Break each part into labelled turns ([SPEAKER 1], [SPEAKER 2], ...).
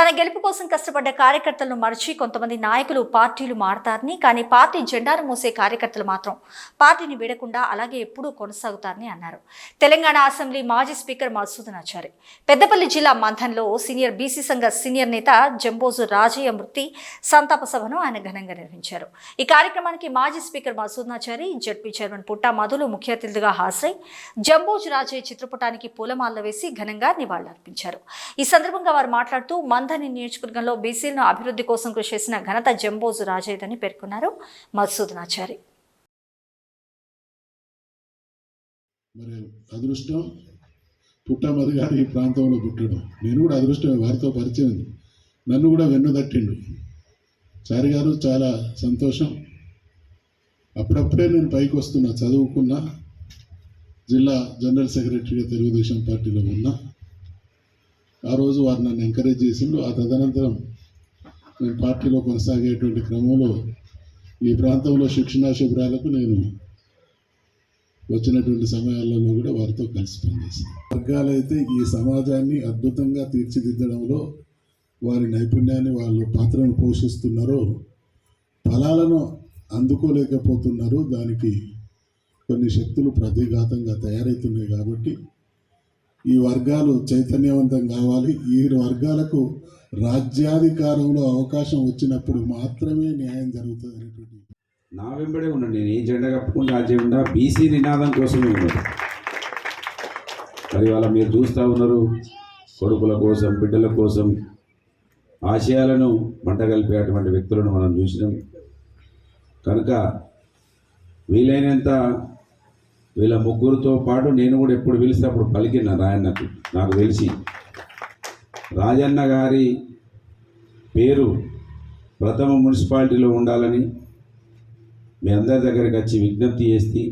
[SPEAKER 1] తన గెలుపు కోసం కష్టపడ్డ కార్యకర్తలను మరచి కొంతమంది నాయకులు పార్టీలు మారతారని కానీ పార్టీ జెండాను మోసే కార్యకర్తలు మాత్రం పార్టీని వీడకుండా అలాగే ఎప్పుడూ కొనసాగుతారని అన్నారు. తెలంగాణ అసెంబ్లీ మాజీ స్పీకర్ మధుసూదన్ ఆచారి. పెద్దపల్లి జిల్లా మంథన్లో సీనియర్ బీసీ సంఘ సీనియర్ నేత జంబోజు రాజయ్య మృతి సంతాప సభను ఆయన ఘనంగా నిర్వహించారు. ఈ కార్యక్రమానికి మాజీ speaker Madhusudhanachari ZP chairman Putta మధులు ముఖ్య అతిథిగా హాజరై జంబోజు రాజయ్య చిత్రపటానికి పూలమాలలు వేసి ఘనంగా నివాళులర్పించారు. ఈ సందర్భంగా వారు మాట్లాడుతూ మందని నియోజకవర్గంలో బీసీలను అభివృద్ధి కోసం కృషి చేసిన ఘనత జంబోజు రాజయ్యదని పేర్కొన్నారు మధుసూదనాచారి
[SPEAKER 2] మరి అదృష్టం పుట్టమది గారు ఈ ప్రాంతంలో పుట్టడం. నేను కూడా అదృష్టం వారితో పరిచయం. నన్ను కూడా వెన్నుదట్టిండు చారి గారు చాలా సంతోషం. అప్పుడప్పుడే నేను పైకి వస్తున్నా చదువుకున్నా జిల్లా జనరల్ సెక్రటరీగా తెలుగుదేశం పార్టీలో ఉన్నా. ఆ రోజు వారు నన్ను ఎంకరేజ్ చేసిండు ఆ తదనంతరం నేను పార్టీలో కొనసాగేటువంటి క్రమంలో ఈ ప్రాంతంలో శిక్షణా శిబిరాలకు నేను వచ్చినటువంటి సమయాలలో కూడా వారితో కలిసి పనిచేశాను. వర్గాలైతే ఈ సమాజాన్ని అద్భుతంగా తీర్చిదిద్దడంలో వారి నైపుణ్యాన్ని వాళ్ళు పాత్రను పోషిస్తున్నారో ఫలాలను అందుకోలేకపోతున్నారు. దానికి కొన్ని శక్తులు ప్రతిఘాతంగా తయారవుతున్నాయి కాబట్టి ఈ వర్గాలు చైతన్యవంతం కావాలి. ఈ వర్గాలకు రాజ్యాధికారంలో అవకాశం వచ్చినప్పుడు మాత్రమే న్యాయం జరుగుతుంది అనేటువంటి
[SPEAKER 3] నా వెంబడే ఉన్నాను నేను ఏ జెండా కప్పుకుంటే ఆ జెండా బీసీ నినాదం కోసమే ఉన్నాను మరి వాళ్ళ మీరు చూస్తూ ఉన్నారు కొడుకుల కోసం బిడ్డల కోసం ఆశయాలను మంట కలిపేటువంటి వ్యక్తులను మనం చూసినాం. కనుక వీలైనంత వీళ్ళ ముగ్గురితో పాటు నేను కూడా ఎప్పుడు పిలిస్తే అప్పుడు పలికిన రాయన్నకు నాకు తెలిసి. రాజన్న గారి పేరు ప్రథమ మున్సిపాలిటీలో ఉండాలని మీ అందరి దగ్గరికి వచ్చి విజ్ఞప్తి చేసి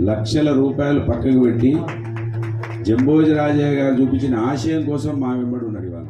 [SPEAKER 3] లక్షల రూపాయలు పక్కకు పెట్టి జంబోజి రాజయ్య గారు చూపించిన ఆశయం కోసం మా వెంబడి ఉన్నాడు ఇవాళ.